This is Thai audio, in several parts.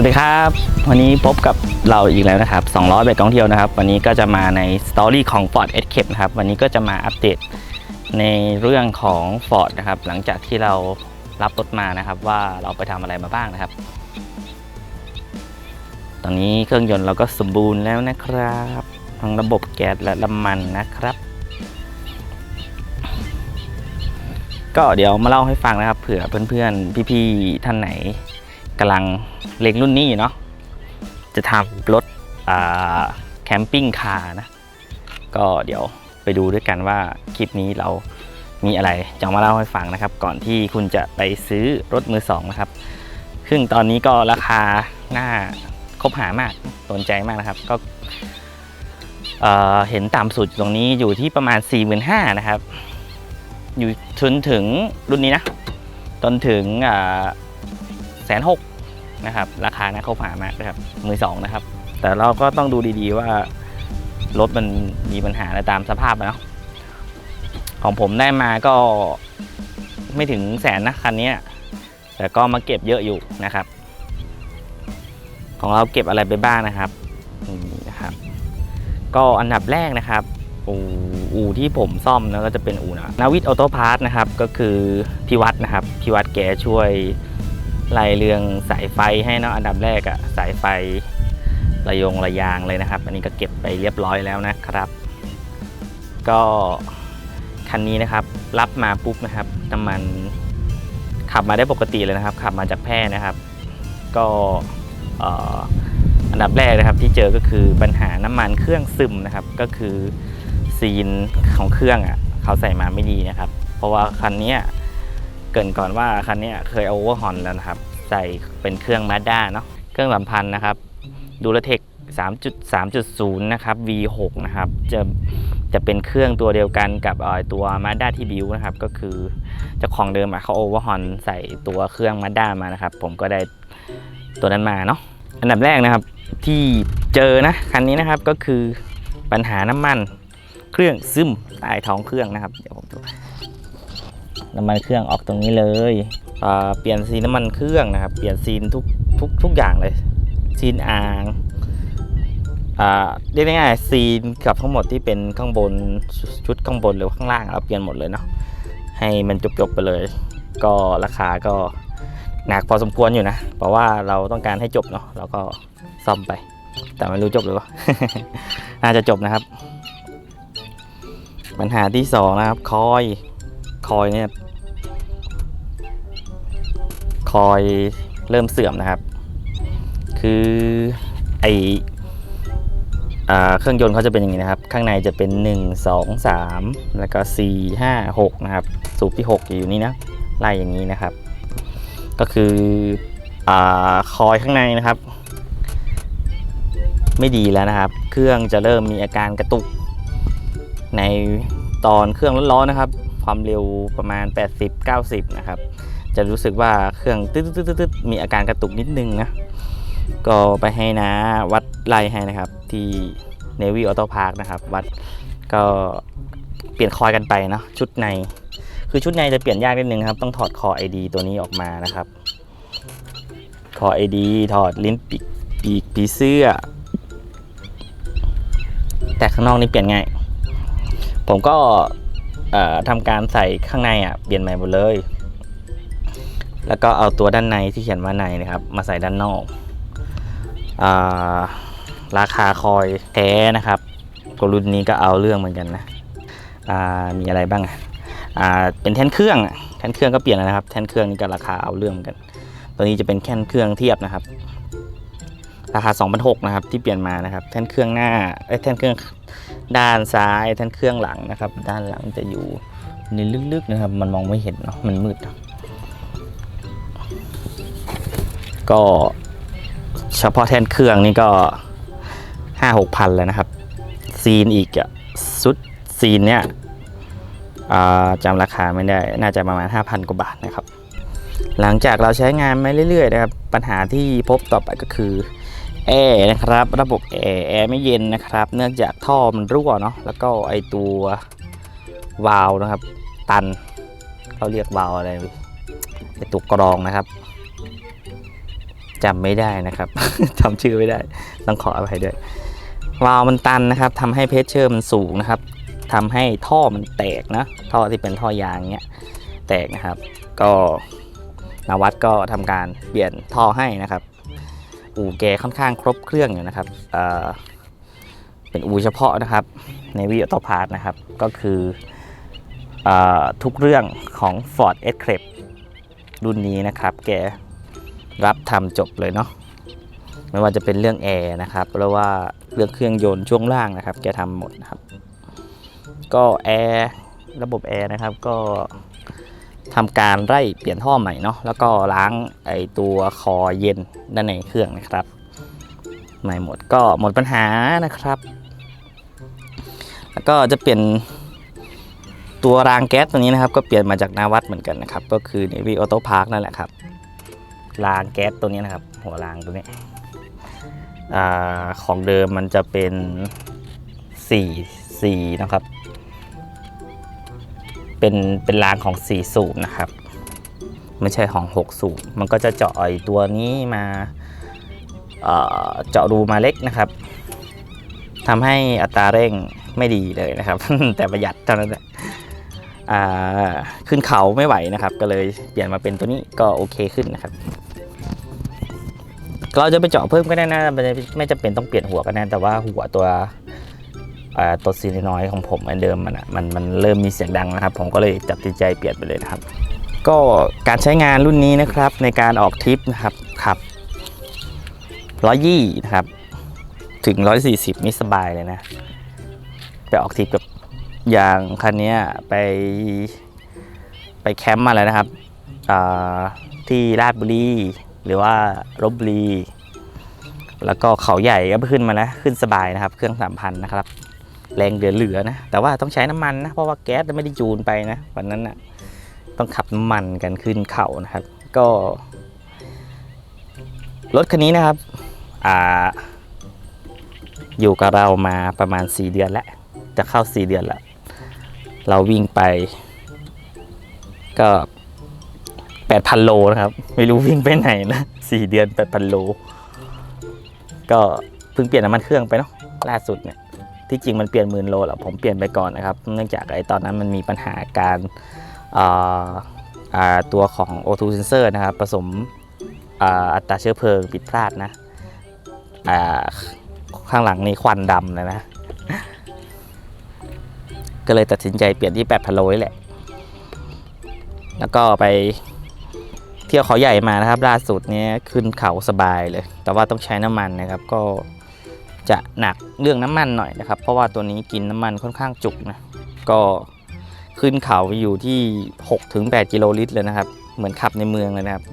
สวัสดีครับ วันนี้พบกับเราอีกแล้วนะครับ2ล้อเบ็ดท่องเที่ยวนะครับ วันนี้ก็จะมาในสตอรี่ของ Ford Escape นะครับ วันนี้ก็จะมาอัปเดตในเรื่องของ Ford นะครับ หลังจากที่เรารับรถมานะครับ ว่าเราไปทำอะไรมาบ้างนะครับ ตอนนี้เครื่องยนต์เราก็สมบูรณ์แล้วนะครับ ทั้งระบบแก๊สและน้ำมันนะครับ ก็เดี๋ยวมาเล่าให้ฟังนะครับ เผื่อเพื่อนๆพี่ๆท่านไหน กำลังเล็งรุ่นนี้อยู่เนาะจะทำรถแคมปิ้งคาร์นะ ก็เดี๋ยวไปดูด้วยกันว่าคลิปนี้เรามีอะไรจะมาเล่าให้ฟังนะครับ ก่อนที่คุณจะไปซื้อรถมือสองนะครับ ซึ่งตอนนี้ก็ราคาน่าคบหามากสนใจมากนะครับ ก็เเห็นต่ำสุดตรงนี้อยู่ที่ประมาณ 4 5 0 0 0นะครับ อยู่จนถึงรุ่นนี้นะ จนถึงแสนหก นะครับ ราคานะเขาผ่ามากนะครับ มือสองนะครับ แต่เราก็ต้องดูดีๆว่ารถมันมีปัญหาอะไรตามสภาพนะของผมได้มาก็ไม่ถึงแสนนะคันนี้แต่ก็มาเก็บเยอะอยู่นะครับ ของเราเก็บอะไรไปบ้างนะครับนี่นะครับ ก็อันดับแรกนะครับอู่อู่ที่ผมซ่อมนะก็จะเป็นอู่นะนาวิทออโต้พาร์ทนะครับ ก็คือพี่วัดนะครับพี่วัดแกช่วย ไล่เรื่องสายไฟให้เนาะอันดับแรกอะสายไฟระยงระยางเลยนะครับ อันนี้ก็เก็บไปเรียบร้อยแล้วนะครับ ก็คันนี้นะครับ รับมาปุ๊บนะครับน้ำมันขับมาได้ปกติเลยนะครับ ขับมาจากแพร่นะครับ ก็อันดับแรกนะครับที่เจอก็คือปัญหาน้ำมันเครื่องซึมนะครับ ก็คือซีนของเครื่องอะเขาใส่มาไม่ดีนะครับ เพราะว่าคันนี้ เกินก่อนว่าคันนี้ยเคยโอเวอร์ฮอนแล้วนะครับ ใส่เป็นเครื่องมาด้าเนาะเครื่องสัมพันธ์นะครับดูแลเทค3.3.0 นะครับ V6 นะครับ จะจะเป็นเครื่องตัวเดียวกันกับเอ่อตัวมาด้าที่บิวนะครับ ก็คือเจ้าของเดิมอะเขาโอเวอร์ฮอนใส่ตัวเครื่องมาด้ามานะครับ ผมก็ได้ตัวนั้นมาเนาะอันดับแรกนะครับที่เจอนะคันนี้นะครับก็คือปัญหาน้ำมันเครื่องซึมใต้ท้องเครื่องนะครับเดี๋ยวผมดู น้ำมันเครื่องออกตรงนี้เลยเปลี่ยนซีนน้ำมันเครื่องนะครับ เปลี่ยนซีนทุกทุกทุกอย่างเลยซีนอ่างอ่าเรียกง่ายๆซีนกับทั้งหมดที่เป็นข้างบนชุดข้างบนหรือข้างล่างเราเปลี่ยนหมดเลยเนาะให้มันจบๆไปเลย ก็ราคาก็หนักพอสมควรอยู่นะ เพราะว่าเราต้องการให้จบเนาะเราก็ซ่อมไป แต่ไม่รู้จบหรือเปล่าน่าจะจบนะครับ ปัญหาที่สองนะครับคอย คอยเนี่ยคอยเริ่มเสื่อมนะครับ คือไอเครื่องยนต์เขาจะเป็นอย่างนี้นะครับ ข้างในจะเป็น 1 2 3 แล้วก็ 4 5 6 นะครับ สูบที่ 6 อยู่นี่นะ ไล่อย่างนี้นะครับ ก็คืออคอยข้างในนะครับ ไม่ดีแล้วนะครับ เครื่องจะเริ่มมีอาการกระตุกในตอนเครื่องร้อนๆนะครับ ความเร็วประมาณ 80-90 นะครับ จะรู้สึกว่าเครื่องตึ๊ดๆมีอาการกระตุกนิดนึงนะ ก็ไปให้นะวัดไล่ให้นะครับ ที่ Navy Auto Park นะครับ วัดก็เปลี่ยนคอยกันไปเนาะชุดใน คือชุดในจะเปลี่ยนยากนิดนึงครับ ต้องถอดคอ ID ตัวนี้ออกมานะครับ คอ ID ถอดลิ้นปีกปีกผีเสื้อ แต่ข้างนอกนี่เปลี่ยนง่ายผมก็ ทำการใส่ข้างในอะเปลี่ยนใหม่หมดเลย แล้วก็เอาตัวด้านในที่เขียนว่าในนะครับ มาใส่ด้านนอกอาราคาคอยแท้นะครับกรุ่นนี้ก็เอาเรื่องเหมือนกันนะมีอะไรบ้างอ่าเป็นแท่นเครื่องแท่นเครื่องก็เปลี่ยนแล้วนะครับ แท่นเครื่องนี่ก็ราคาเอาเรื่องเหมือนกัน ตัวนี้จะเป็นแท่นเครื่องเทียบนะครับ ราคา2,600นะครับที่เปลี่ยนมานะครับ แท่นเครื่องหน้าเอ้แท่นเครื่องด้านซ้าย แท่นเครื่องหลังนะครับ ด้านหลังจะอยู่ในลึกๆนะครับ มันมองไม่เห็นเนาะมันมืด ก็เฉพาะแท่นเครื่องนี่ก็ห้าหกพันแล้วนะครับ ซีนอีกอะสุดซีนเนี่ยจำราคาไม่ได้ น่าจะประมาณ 5,000 กว่าบาทนะครับ หลังจากเราใช้งานมาเรื่อยๆนะครับ ปัญหาที่พบต่อไปก็คือ แอร์นะครับ ระบบแอร์แอร์ไม่เย็นนะครับ เนื่องจากท่อมันรั่วเนาะแล้วก็ไอตัววาล์วนะครับ ตันเขาเรียกวาล์วอะไรไอตัวกรองนะครับจำไม่ได้นะครับ จำชื่อไม่ได้ ต้องขออภัยด้วย วาล์วมันตันนะครับทำให้เพชเชอร์มันสูงนะครับทำให้ท่อมันแตกนะ ท่อที่เป็นท่อยางเนี้ยแตกนะครับ ก็นวัดก็ทำการเปลี่ยนท่อให้นะครับ อู่แกค่อนข้างครบเครื่องอยู่นะครับเเป็นอู่เฉพาะนะครับในวิโอโตพาร์ทนะครับก็คืออทุกเรื่องของ Ford e s c r a p e รุ่นนี้นะครับ แกรับทำจบเลยเนาะไม่ว่าจะเป็นเรื่องแอร์นะครับหรือว่าเรื่องเครื่องยนต์ช่วงล่างนะครับ แกทำหมดนะครับ ก็แอร์ระบบแอร์นะครับก็ ทำการไล่เปลี่ยนท่อใหม่เนาะแล้วก็ล้างไอตัวคอเย็นด้านในเครื่องนะครับ ใหม่หมดก็หมดปัญหานะครับ แล้วก็จะเปลี่ยนตัวรางแก๊สตัวนี้นะครับ ก็เปลี่ยนมาจากนาวัดเหมือนกันนะครับ ก็คือ Navy Auto Park นั่นแหละครับรางแก๊สตัวนี้นะครับ หัวรางตัวนี้อของเดิมมันจะเป็น 4 4 นะครับ เป็นเป็นรางของ 4 สูบนะครับ ไม่ใช่ของ 6 สูบ มันก็จะเจาะไอตัวนี้มาเเจาะรูมาเล็กนะครับทำให้อัตราเร่งไม่ดีเลยนะครับ แต่ประหยัดเท่านั้นแหละขึ้นเขาไม่ไหวนะครับ ก็เลยเปลี่ยนมาเป็นตัวนี้ก็โอเคขึ้นนะครับเราจะไปเจาะเพิ่มก็ได้นะไม่ได้ไม่จำเป็นต้องเปลี่ยนหัวก็ได้แต่ว่าหัวตัว ตัวซีน้อยของผมอันเดิมมันมันมันเริ่มมีเสียงดังนะครับ ผมก็เลยตัดสิใจเปลี่ยนไปเลยนะครับ ก็การใช้งานรุ่นนี้นะครับในการออกทริปนะครับขับร้อยยี่นะครับ ถึง140นี่สบายเลยนะ ไปออกทริปกับอย่างคันนี้ไปไปแคมป์มาแล้วนะครับที่ราชบุรีหรือว่าลบบุรีแล้วก็เขาใหญ่ก็ขึ้นมานะขึ้นสบายนะครับ เครื่องสามพันนะครับ แรงเหลือๆนะ แต่ว่าต้องใช้น้ำมันนะ เพราะว่าแก๊สไม่ได้จูนไปนะ วันนั้นนะต้องขับน้ำมันกันขึ้นเขานะครับ ก็รถคันนี้นะครับอ่าอยู่กับเรามาประมาณ 4 เดือนแล้ว จะเข้า 4 เดือนแล้ว เราวิ่งไป ก็ 8,000 โลนะครับ ไม่รู้วิ่งไปไหนนะ 4 เดือน 8,000 โล ก็เพิ่งเปลี่ยนน้ำมันเครื่องไปเนาะล่าสุดเนี่ย ที่จริงมันเปลี่ยนหมื่นโลแล้วผมเปลี่ยนไปก่อนนะครับ เนื่องจากไอ้ตอนนั้นมันมีปัญหาการตัวของ O2 sensor นะครับ ผสมอัตราเชื้อเพลิงผิดพลาดนะข้างหลังนี่ควันดำเลยนะ ก็เลยตัดสินใจเปลี่ยนที่8,000โลนี่แหละ แล้วก็ไปเที่ยวเขาใหญ่มานะครับ ล่าสุดนี้ขึ้นเขาสบายเลย แต่ว่าต้องใช้น้ำมันนะครับก็ จะหนักเรื่องน้ำมันหน่อยนะครับ เพราะว่าตัวนี้กินน้ำมันค่อนข้างจุกนะก็ขึ้นเขาอยู่ที่6ถึง8กิโลลิตรเลยนะครับ เหมือนขับในเมืองเลยนะครับ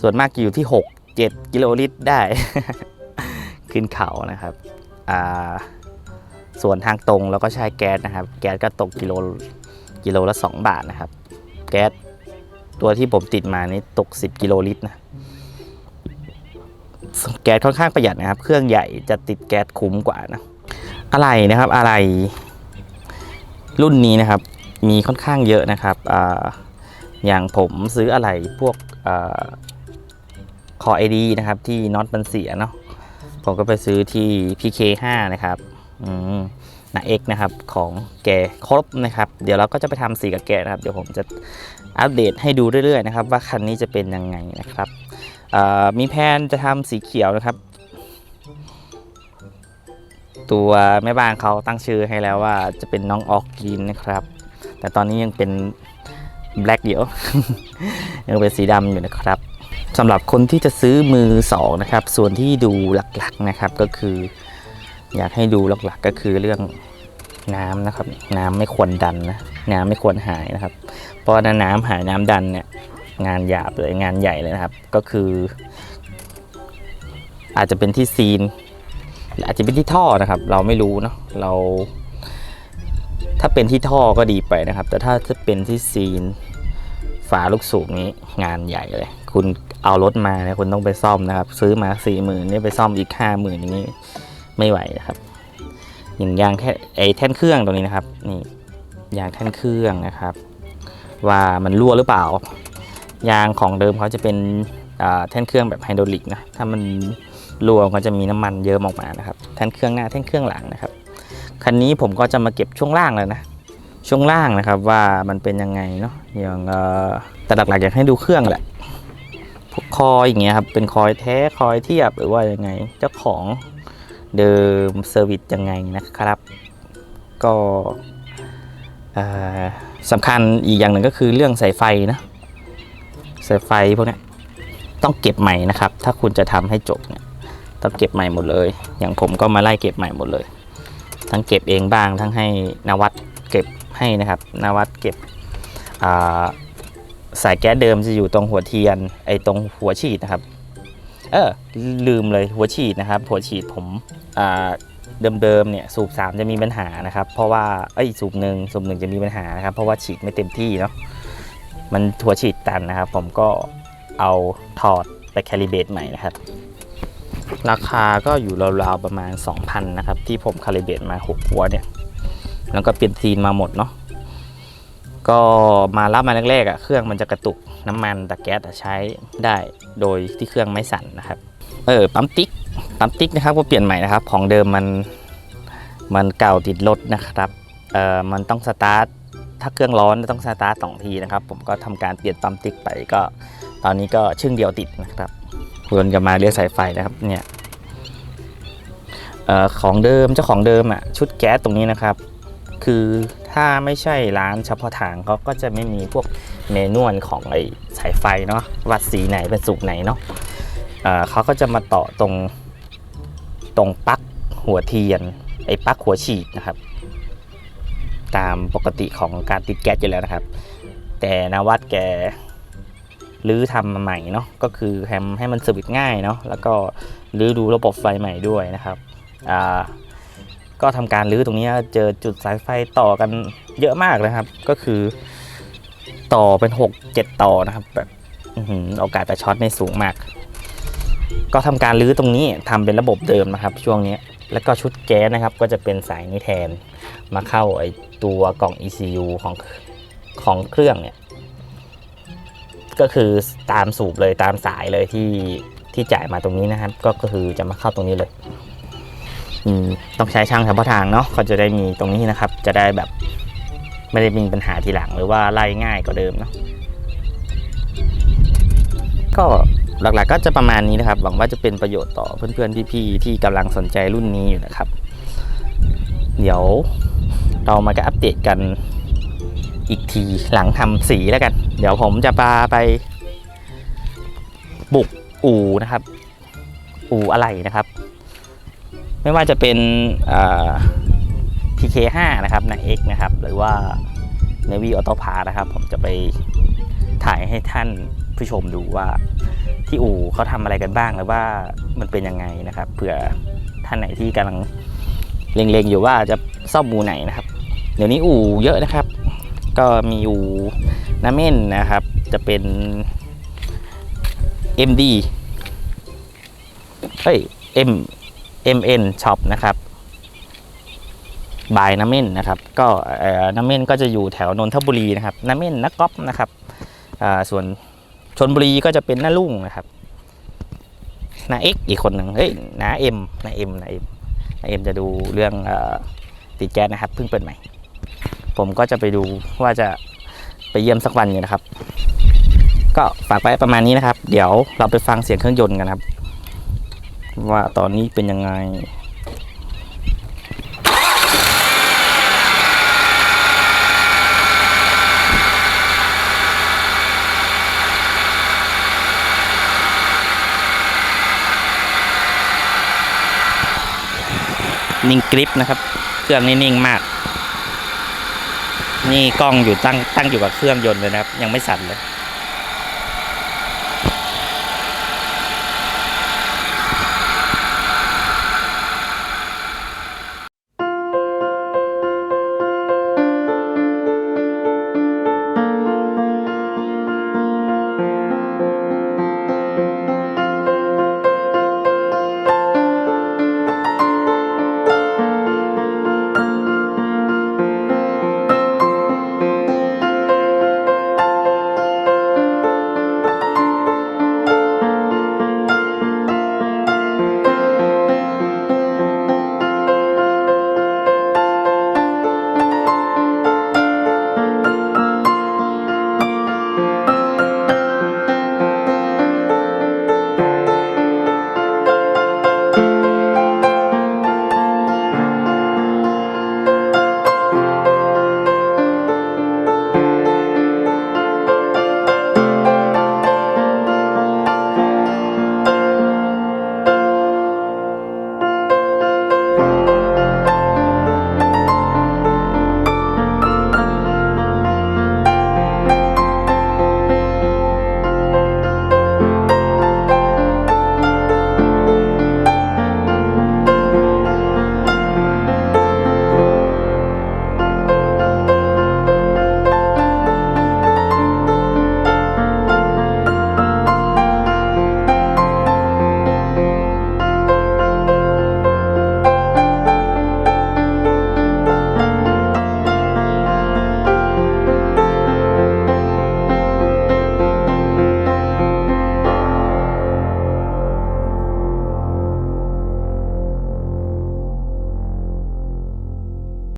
ส่วนมากจะอยู่ที่ 6 7 กิโลลิตรได้ ขึ้นเขานะครับส่วนทางตรงเราก็ใช้แก๊สนะครับ แก๊สก็ตกกิโลกิโลละ 2 บาทนะครับ แก๊สตัวที่ผมติดมานี่ตก 10 กิโลลิตรนะ แก๊สค่อนข้างประหยัดนะครับ เครื่องใหญ่จะติดแก๊สคุ้มกว่านะอะไรนะครับอะไร รุ่นนี้นะครับ มีค่อนข้างเยอะนะครับออย่างผมซื้ออะไรพวกอคอไอดีนะครับ ที่น็อตมันเสียเนาะผมก็ไปซื้อที่ PK5 นะครับอืมนาเอกนะครับของแกครบนะครับ เดี๋ยวเราก็จะไปทำสีกับแกนะครับ เดี๋ยวผมจะอัปเดตให้ดูเรื่อยๆนะครับ ว่าคันนี้จะเป็นยังไงนะครับ มีแผนจะทำสีเขียวนะครับ ตัวแม่บ้านเขาตั้งชื่อให้แล้วว่าจะเป็นน้องออกกินนะครับ แต่ตอนนี้ยังเป็นแบล็กเดียวยังเป็นสีดำอยู่นะครับสำหรับคนที่จะซื้อมือสองนะครับ ส่วนที่ดูหลักๆนะครับก็คือ อยากให้ดูหลักๆก็คือเรื่องน้ำนะครับ น้ำไม่ควรดันนะน้ำไม่ควรหายนะครับ เพราะถ้าน้ำหายน้ำดันเนี่ย งานหยาบเลยงานใหญ่เลยนะครับ ก็คือ อาจจะเป็นที่ซีนหรืออาจจะเป็นที่ท่อนะครับ เราไม่รู้เนาะเรา ถ้าเป็นที่ท่อก็ดีไปนะครับ แต่ถ้าจะเป็นที่ซีนฝาลูกสูบนี้งานใหญ่เลย คุณเอารถมาเนี่ยคุณต้องไปซ่อมนะครับ ซื้อมาสี่หมื่นนี่ไปซ่อมอีกห้าหมื่นอย่างนี้ไม่ไหวนะครับ อย่างยางแค่ไอแท่นเครื่องตรงนี้นะครับนี่ยางแท่นเครื่องนะครับ ว่ามันรั่วหรือเปล่า ยางของเดิมเขาจะเป็นแท่นเครื่องแบบไฮดรอลิกนะถ้ามันรวมก็จะมีน้ำมันเยอะออกมานะครับแท่นเครื่องหน้าแท่นเครื่องหลังนะครับคันนี้ผมก็จะมาเก็บช่วงล่างเลยนะช่วงล่างนะครับว่ามันเป็นยังไงเนาะอย่างแต่หลักๆอยากให้ดูเครื่องแหละพวกคอยอย่างเงี้ยครับเป็นคอยแท้คอยเทียบหรือว่ายังไงเจ้าของเดิมเซอร์วิสยังไงนะครับ ก็สำคัญอีกอย่างหนึ่งก็คือเรื่องสายไฟนะ สายไฟพวกนี้ต้องเก็บใหม่นะครับ ถ้าคุณจะทำให้จบเนี่ยต้องเก็บใหม่หมดเลย อย่างผมก็มาไล่เก็บใหม่หมดเลย ทั้งเก็บเองบ้างทั้งให้นวัดเก็บให้นะครับนวัดเก็บาสายแก๊สเดิมจะอยู่ตรงหัวเทียนไอ้ตรงหัวฉีดนะครับ เออลืมเลยหัวฉีดนะครับ หัวฉีดผมเดิมๆเนี่ยสูบ 3 จะมีปัญหานะครับ เพราะว่าเอ้สูบหนึ่งสูบหนึ่งจะมีปัญหานะครับ เพราะว่าฉีดไม่เต็มที่เนาะ มันหัวฉีดตันนะครับ ผมก็เอาถอดไปแคลิเบตใหม่นะครับ ราคาก็อยู่ราวๆประมาณ 2,000 นะครับ ที่ผมคาลิเบตมา 6 หัวเนี่ย แล้วก็เปลี่ยนซีนมาหมดเนาะก็มารับมาแรกๆอะ่ะเครื่องมันจะกระตุกน้ำมันแต่แก๊สใช้ได้โดยที่เครื่องไม่สั่นนะครับ เออปั๊มติ๊กปั๊มติ๊กนะครับก็เปลี่ยนใหม่นะครับ ของเดิมมันมันเก่าติดรถนะครับเออมันต้องสตาร์ท ถ้าเครื่องร้อนต้องสตาร์ทสองทีนะครับ ผมก็ทำการเปลี่ยนปั๊มติ๊กไปก็ ตอนนี้ก็ชึ่งเดียวติดนะครับวนกลับมาเรียกสายไฟนะครับเนี่ยออของเดิมเจ้าของเดิมอะชุดแก๊สตรงนี้นะครับ คือถ้าไม่ใช่ร้านเฉพาะทางเขาก็จะไม่มีพวกเมนวลของไอ้สายไฟเนาะวัดสีไหนเป็นสูบไหนเนาะเเขาก็จะมาต่อตรงตรงปลั๊กหัวเทียนไอ้ปลั๊กหัวฉีดนะครับ ตามปกติของการติดแก๊สอยู่แล้วนะครับ แต่นวัดแกรื้อทำมาใหม่เนาะก็คือให้ให้มันสวิตช์ง่ายเนาะแล้วก็รื้อดูระบบไฟใหม่ด้วยนะครับอ่าก็ทำการรื้อตรงนี้เจอจุดสายไฟต่อกันเยอะมากนะครับ ก็คือต่อเป็น 6 7 ต่อนะครับแบบโอกาสจะช็อตในสูงมาก ก็ทำการรื้อตรงนี้ทำเป็นระบบเดิมนะครับ ช่วงนี้แล้วก็ชุดแก๊สนะครับ ก็จะเป็นสายนี้แทน มาเข้าไอตัวกล่อง ECU ของของเครื่องเนี่ย ก็คือตามสูบเลยตามสายเลยที่ที่จ่ายมาตรงนี้นะครับ ก็คือจะมาเข้าตรงนี้เลยอืมต้องใช้ช่างเฉพาะทางเนาะเขาจะได้มีตรงนี้นะครับ จะได้แบบไม่ได้มีปัญหาทีหลังหรือว่าไล่ง่ายกว่าเดิมเนาะก็หลักๆก็จะประมาณนี้นะครับ หวังว่าจะเป็นประโยชน์ต่อเพื่อนๆพี่ๆที่กำลังสนใจรุ่นนี้อยู่นะครับ เดี๋ยว เรามาก็อัปเดตกันอีกทีหลังทำสีแล้วกัน เดี๋ยวผมจะพาไป บุกอู่นะครับ อู่อะไรนะครับ ไม่ว่าจะเป็น PK5 นะครับนะ X นะครับ หรือว่า Navy Auto p a r นะครับ ผมจะไปถ่ายให้ท่านผู้ชมดูว่าที่อู่เขาทำอะไรกันบ้างหรือว่ามันเป็นยังไงนะครับเผื่อท่านไหนที่กำลังเล็งๆอยู่ว่าจะซ่อมอู่ไหนนะครับ ดี๋ยวนี้อู่เยอะนะครับ ก็มีอู่น้าเม่นนะครับ จะเป็น MD เฮ้ย M MN Shop นะครับบายน้าเม่นนะครับ ก็น้าเม่นก็จะอยู่แถวนนทบุรีนะครับน้าเม่นนักก๊อฟนะครับส่วนชนบุรีก็จะเป็นน้าลุงนะครับนาเอ็กอีกคนหนึ่งเฮ้ยนาเอ็มนาเอ็มนาเอ็มนาเอ็มจะดูเรื่องอติดแก๊สนะครับเพิ่งเปิดใหม่ ผมก็จะไปดูว่าจะไปเยี่ยมสักวันอยู่นะครับ ก็ฝากไว้ประมาณนี้นะครับ เดี๋ยวเราไปฟังเสียงเครื่องยนต์กันครับ ว่าตอนนี้เป็นยังไงนิ่งกริปนะครับ เครื่องนี่นิ่งมาก นี่กล้องอยู่ตั้งตั้งอยู่กับเครื่องยนต์เลยนะครับ ยังไม่สั่นเลย